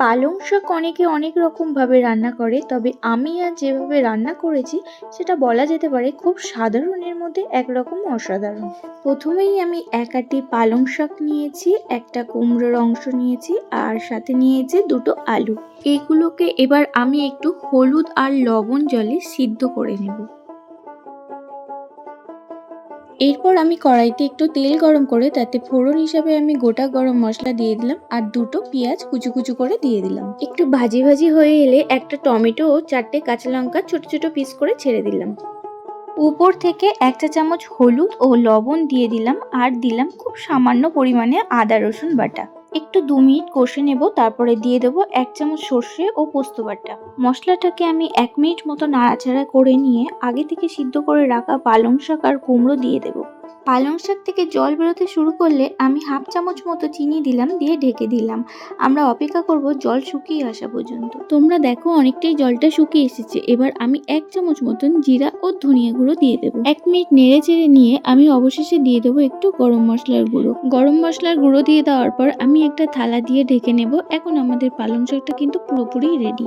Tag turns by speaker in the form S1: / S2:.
S1: পালং শাক অনেকে অনেক রকমভাবে রান্না করে, তবে আমি আজ যেভাবে রান্না করেছি, সেটা বলা যেতে পারে খুব সাধারণের মধ্যে একরকম অসাধারণ। প্রথমেই আমি এক আটি পালং শাক নিয়েছি, একটা কুমড়োর অংশ নিয়েছি, আর সাথে নিয়েছি দুটো আলু। এইগুলোকে এবার আমি একটু হলুদ আর লবণ জলে সিদ্ধ করে নেব। এরপর আমি কড়াইতে একটু তেল গরম করে তাতে ফোড়ন হিসাবে আমি গোটা গরম মশলা দিয়ে দিলাম আর দুটো পেঁয়াজ কুচু কুচু করে দিয়ে দিলাম। একটু ভাজি ভাজি হয়ে এলে একটা টমেটো ও চারটে কাঁচা লঙ্কা ছোট ছোট পিস করে ছেড়ে দিলাম। উপর থেকে এক চা চামচ হলুদ ও লবণ দিয়ে দিলাম আর দিলাম খুব সামান্য পরিমাণে আদা রসুন বাটা। একটু দু মিনিট কষে নেব, তারপরে দিয়ে দেবো এক চামচ সর্ষে ও পোস্ত বাটা। মশলাটাকে আমি এক মিনিট মতো নাড়াচাড়া করে নিয়ে আগে থেকে সিদ্ধ করে রাখা পালং শাক আর কুমড়ো দিয়ে দেবো। পালং শাক থেকে জল বেরোতে শুরু করলে আমি হাফ চামচ মতো চিনি দিলাম, দিয়ে ঢেকে দিলাম। আমরা অপেক্ষা করব জল শুকিয়ে আসা পর্যন্ত। তোমরা দেখো অনেকটাই জলটা শুকিয়ে এসেছে। এবার আমি এক চামচ মতন জিরা ও ধনিয়া গুঁড়ো দিয়ে দেবো। এক মিনিট নেড়ে চেড়ে নিয়ে আমি অবশেষে দিয়ে দেবো একটু গরম মশলার গুঁড়ো। গরম মশলার গুঁড়ো দিয়ে দেওয়ার পর আমি একটা থালা দিয়ে ঢেকে নেব। এখন আমাদের পালং শাকটা কিন্তু পুরোপুরি রেডি